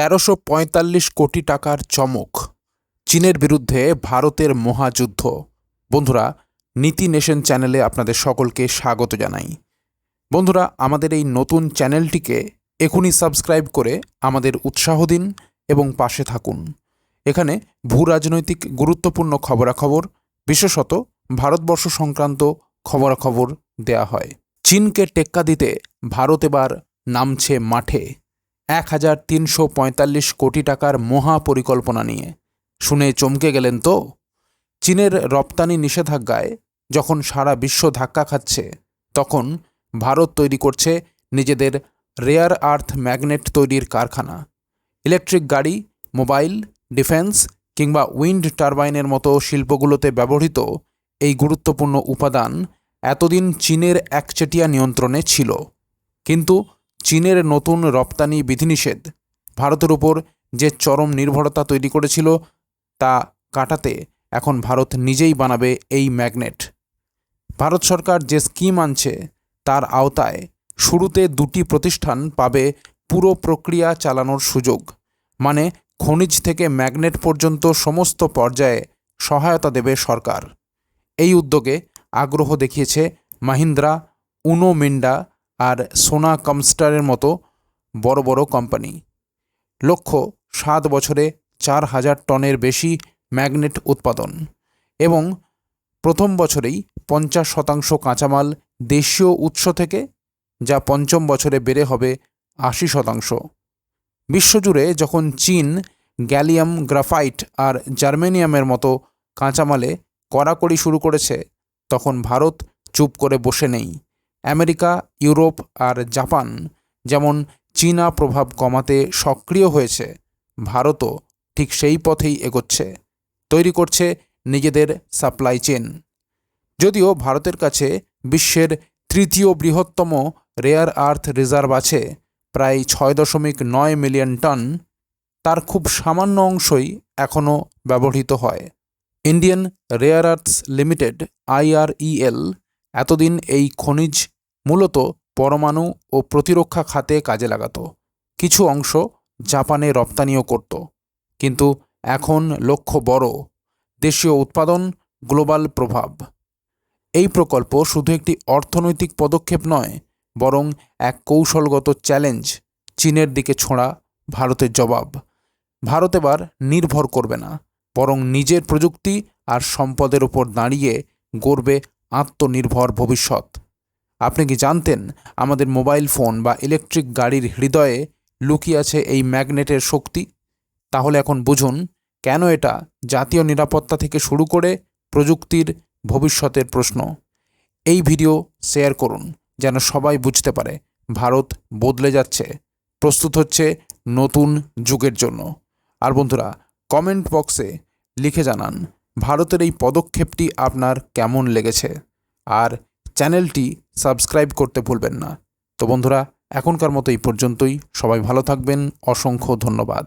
তেরোশো পঁয়তাল্লিশ কোটি টাকার চমক। চীনের বিরুদ্ধে ভারতের মহাযুদ্ধ। বন্ধুরা, নীতি নেশন চ্যানেলে আপনাদের সকলকে স্বাগত জানাই। বন্ধুরা, আমাদের এই নতুন চ্যানেলটিকে এখনই সাবস্ক্রাইব করে আমাদের উৎসাহ দিন এবং পাশে থাকুন। এখানে ভূ রাজনৈতিক গুরুত্বপূর্ণ খবরাখবর, বিশেষত ভারতবর্ষ সংক্রান্ত খবরাখবর দেয়া হয়। চীনকে টেক্কা দিতে ভারত এবার নামছে মাঠে। এক হাজার তিনশো পঁয়তাল্লিশ কোটি টাকার মহা পরিকল্পনা নিয়ে। শুনে চমকে গেলেন তো? চীনের রপ্তানি নিষেধাজ্ঞায় যখন সারা বিশ্ব ধাক্কা খাচ্ছে, তখন ভারত তৈরি করছে নিজেদের রেয়ার আর্থ ম্যাগনেট তৈরির কারখানা। ইলেকট্রিক গাড়ি, মোবাইল, ডিফেন্স কিংবা উইন্ড টারবাইনের মতো শিল্পগুলোতে ব্যবহৃত এই গুরুত্বপূর্ণ উপাদান এতদিন চীনের একচেটিয়া নিয়ন্ত্রণে ছিল। কিন্তু চীনের নতুন রপ্তানি বিধিনিষেধ ভারতের উপর যে চরম নির্ভরতা তৈরি করেছিল তা কাটাতে এখন ভারত নিজেই বানাবে এই ম্যাগনেট। ভারত সরকার যে স্কিম আনছে, তার আওতায় শুরুতে দুটি প্রতিষ্ঠান পাবে পুরো প্রক্রিয়া চালানোর সুযোগ মানে খনিজ থেকে ম্যাগনেট পর্যন্ত সমস্ত পর্যায়ে সহায়তা দেবে সরকার। এই উদ্যোগে আগ্রহ দেখিয়েছে মাহিন্দ্রা, উনো মিন্ডা আর সোনা কমস্টারের মতো বড় বড় কোম্পানি। লক্ষ্য, সাত বছরে চার হাজার টনের বেশি ম্যাগনেট উৎপাদন এবং প্রথম বছরেই পঞ্চাশ শতাংশ কাঁচামাল দেশীয় উৎস থেকে, যা পঞ্চম বছরে বেড়ে হবে আশি শতাংশ। বিশ্বজুড়ে যখন চীন গ্যালিয়াম গ্রাফাইট আর জার্মেনিয়ামের মতো কাঁচামালে কড়াকড়ি শুরু করেছে, তখন ভারত চুপ করে বসে নেই। আমেরিকা, ইউরোপ আর জাপান, যেমন চীনা প্রভাব কমাতে সক্রিয় হয়েছে, ভারতও ঠিক সেই পথেই এগোচ্ছে, তৈরি করছে নিজেদের সাপ্লাই চেন যদিও ভারতের কাছে বিশ্বের তৃতীয় বৃহত্তম রেয়ার আর্থ রিজার্ভ আছে, প্রায় ছয় দশমিক নয় মিলিয়ন টন, তার খুব সামান্য অংশই এখনও ব্যবহৃত হয়। Indian rare earths limited IREL এতদিন এই খনিজ মূলত পরমাণু ও প্রতিরক্ষা খাতে কাজে লাগাত। কিছু অংশ জাপানে রপ্তানিও করত। কিন্তু এখন লক্ষ্য বড়। দেশীয় উৎপাদন, গ্লোবাল প্রভাব। এই প্রকল্প শুধু একটি অর্থনৈতিক পদক্ষেপ নয়, বরং এক কৌশলগত চ্যালেঞ্জ, চীনের দিকে ছোঁড়া ভারতের জবাব। ভারত এবার নির্ভর করবে না, বরং নিজের প্রযুক্তি আর সম্পদের উপর দাঁড়িয়ে গড়বে আত্মনির্ভর ভবিষ্যৎ। আপনি কি জানতেন আমাদের মোবাইল ফোন বা ইলেকট্রিক গাড়ির হৃদয়ে লুকিয়ে আছে এই ম্যাগনেটের শক্তি? তাহলে এখন বুঝুন, কেন এটা জাতীয় নিরাপত্তা থেকে শুরু করে প্রযুক্তির ভবিষ্যতের প্রশ্ন। এই ভিডিও শেয়ার করুন, যেন সবাই বুঝতে পারে ভারত বদলে যাচ্ছে, প্রস্তুত হচ্ছে নতুন যুগের জন্য। আর বন্ধুরা, কমেন্ট বক্সে লিখে জানান, ভারতের এই পদক্ষেপটি আপনার কেমন লেগেছে? আর চ্যানেলটি সাবস্ক্রাইব করতে ভুলবেন না। তো বন্ধুরা, এখনকার মতো এই পর্যন্তই। সবাই ভালো থাকবেন। অসংখ্য ধন্যবাদ।